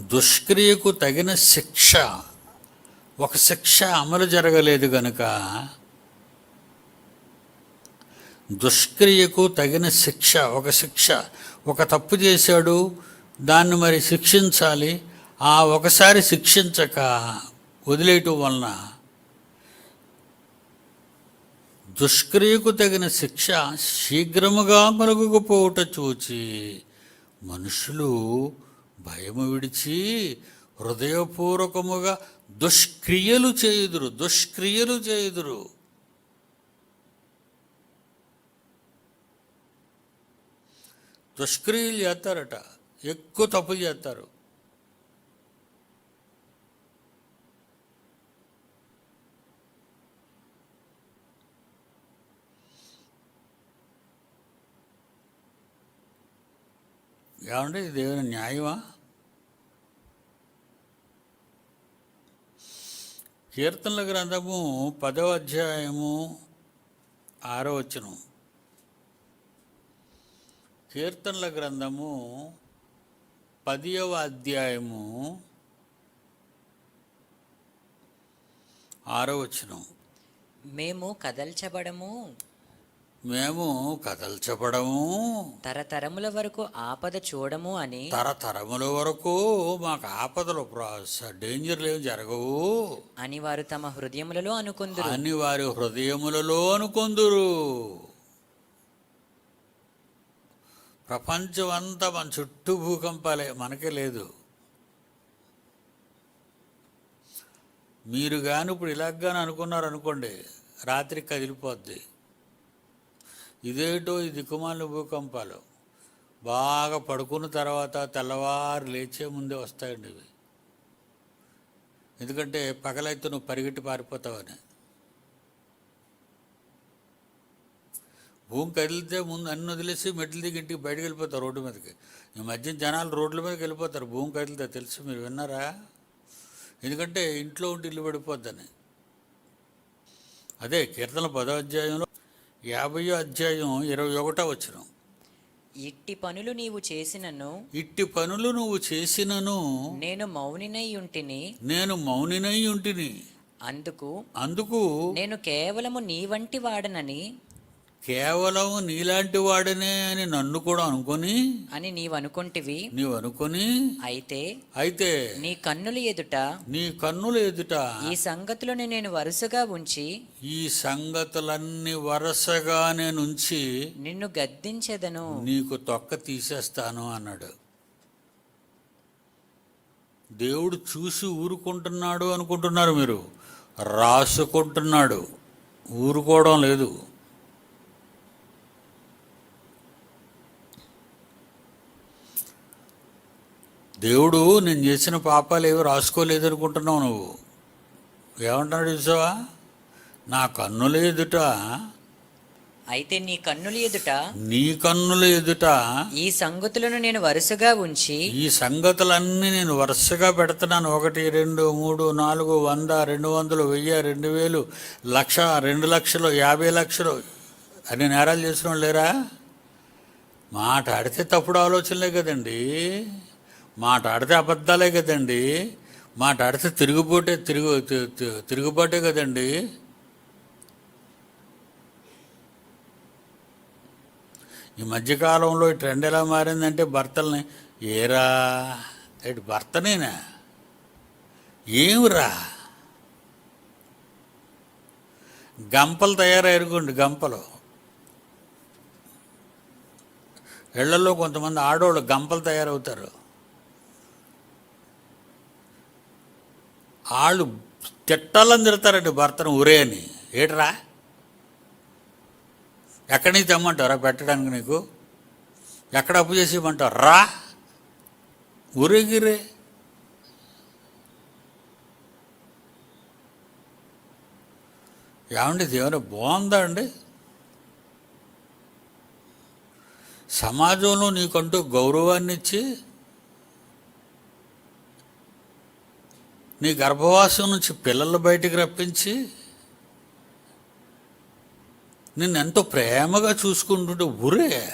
దుష్క్రియకు తగిన శిక్ష. ఒక శిక్ష అమలు జరగలేదు గనుక దుష్క్రియకు తగిన శిక్ష ఒక శిక్ష ఒక తప్పు చేశాడు దాన్ని మరి శిక్షించాలి. ఆ ఒకసారి శిక్షించక వదిలేయటం వలన దుష్క్రియకు తగిన శిక్ష శీఘ్రముగా మరుగుకుపోవుట చూచి మనుషులు భయము విడిచి హృదయపూర్వకముగా దుష్క్రియలు చేయుదురు దుష్క్రియలు చేయుదురు. దుష్క్రియలు చేస్తారట ఎక్కువ తప్పు చేస్తారు. ఏమంటే ఇది ఏమైనా న్యాయమా? కీర్తనల గ్రంథము పదవ అధ్యాయము ఆరో వచనం. కీర్తనల గ్రంథము పదియవ అధ్యాయము ఆరో వచనం. మేము కదల్చబడము మేము కదల్చబడము. తరతరముల వరకు ఆపద చూడము అని. తరతరముల వరకు మాకు ఆపదలు డేంజర్లు ఏమి జరగవు. అని వారు తమ హృదయములలో అనుకుందురు. అని వారి హృదయములలో అనుకొందురు. ప్రపంచం అంతా మన చుట్టూ భూకంపాలే మనకే లేదు. మీరు కానీ ఇప్పుడు ఇలాగానే అనుకున్నారు అనుకోండి రాత్రి కదిలిపోద్ది. ఇదేటో ఈ దిక్కుమాల భూకంపాలు. బాగా పడుకున్న తర్వాత తెల్లవారు లేచే ముందే వస్తాయండి ఇవి. ఎందుకంటే పగలైతే నువ్వు పరిగెట్టి పారిపోతావని. భూమి కదిలితే ముందు అన్ని వదిలేసి మెట్లు దిగి ఇంటికి బయటకు వెళ్ళిపోతారు రోడ్డు మీదకి. ఈ మధ్య జనాలు రోడ్ల మీదకి వెళ్ళిపోతారు. భూమి కదిలితే తెలుసు మీరు విన్నారా? ఎందుకంటే ఇంట్లో ఉండి ఇల్లు పడిపోద్దని. అదే కీర్తన పదో అధ్యాయంలో యాభయో అధ్యాయం ఇరవై ఒకటో వచ్చిన ఇట్టి పనులు నీవు చేసినను ఇట్టి పనులు నువ్వు చేసినను నేను మౌనినై ఉంటిని. నేను మౌనినై ఉంటిని. అందుకు అందుకు నేను కేవలము నీ వంటి వాడనని కేవలం నీలాంటి వాడనే అని నన్ను కూడా అనుకొని అని నీవు అనుకుంటివి. నీవు అనుకొని అయితే అయితే నీ కన్నుల ఎదుట నీ కన్నుల ఎదుట ఈ సంగతులను నేను వరుసగా ఉంచి ఈ సంగతులన్నీ వరుసగా నేను ఉంచి నిన్ను గద్దించెదను. నీకు తొక్క తీసేస్తాను అన్నాడు. దేవుడు చూసి ఊరుకుంటున్నాడు అనుకుంటున్నారు మీరు. రాసుకుంటున్నాడు. ఊరుకోవడం లేదు. దేవుడు నేను చేసిన పాపాలు ఏవి రాసుకోలేదు అనుకుంటున్నావు నువ్వు. ఏమంటున్నాడు చూసావా నా కన్నుల ఎదుట అయితే నీ కన్నుల ఎదుట నీ కన్నుల ఎదుట ఈ సంగతులను నేను వరుసగా ఉంచి ఈ సంగతులన్నీ నేను వరుసగా పెడుతున్నాను. ఒకటి రెండు మూడు నాలుగు వంద రెండు వందలు వెయ్యి రెండు వేలు లక్ష రెండు లక్షలు యాభై లక్షలు. అన్ని నేరాలు చేసిన లేరా? మాట ఆడితే తప్పుడు ఆలోచనలే కదండి. మాట ఆడితే అబద్ధాలే కదండి. మాట ఆడితే తిరుగుబోటే తిరుగు తిరుగుబాటే కదండి. ఈ మధ్యకాలంలో ఈ ట్రెండ్ ఎలా మారిందంటే భర్తల్ని ఏరా ఏటి భర్తనేనా ఏమిరా? గంపలు తయారయ్యారుకోండి గంపలు. ఇళ్ళలో కొంతమంది ఆడవాళ్ళు గంపలు తయారవుతారు. వాళ్ళు తిట్టాలని తిడతారండి భర్తను ఉరే అని. ఏట్రా? ఎక్కడి నుంచి తెమ్మంటారా పెట్టడానికి నీకు? ఎక్కడ అప్పు చేసి రా. ఊరేగిరే ఏమండి దేవుని బాగుందా అండి? సమాజంలో నీకంటూ గౌరవాన్ని ఇచ్చి నీ గర్భవాసం నుంచి పిల్లలు బయటికి రప్పించి నిన్ను ఎంతో ప్రేమగా చూసుకుంటుంటే ఊరే.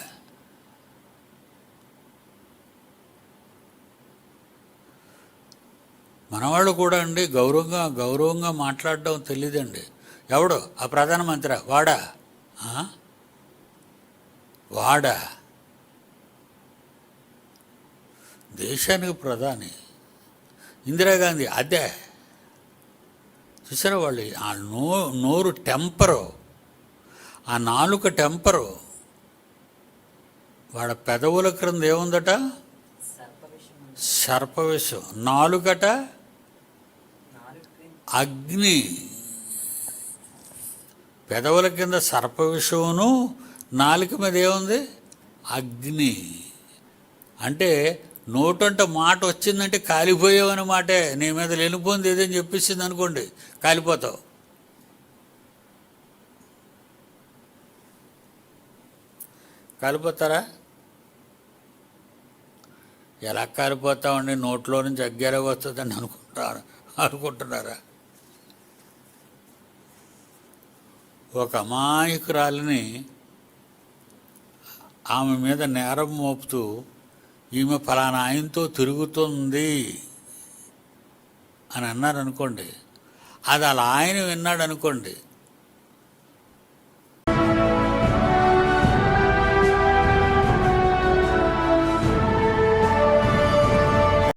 మనవాళ్ళు కూడా అండి గౌరవంగా గౌరవంగా మాట్లాడడం తెలియదండి ఎవడు? ఆ ప్రధానమంత్రి వాడా? వాడా? దేశానికి ప్రధాని. ఇందిరాగాంధీ అదే. చూసారా వాళ్ళు ఆ నో నోరు టెంపరు ఆ నాలుక టెంపరు వాళ్ళ పెదవుల క్రింద ఏముందట? సర్పవిషం నాలుగట అగ్ని. పెదవుల కింద సర్పవిషమును నాలుక మీద ఏముంది? అగ్ని. అంటే నోటంట మాట వచ్చిందంటే కాలిపోయావు మాటే. నీ మీద లేనిపోయింది ఏదని చెప్పేసింది అనుకోండి కాలిపోతావు. కాలిపోతారా? ఎలా కాలిపోతామండి నోట్లో నుంచి అగ్గేలా వస్తుందని అనుకుంటారు అనుకుంటున్నారా? ఒక అమాయకురాలిని ఆమె మీద నేరం మోపుతూ ఈమె ఫలానా ఆయనతో తిరుగుతుంది అని అన్నారనుకోండి. అది అలా ఆయన విన్నాడు అనుకోండి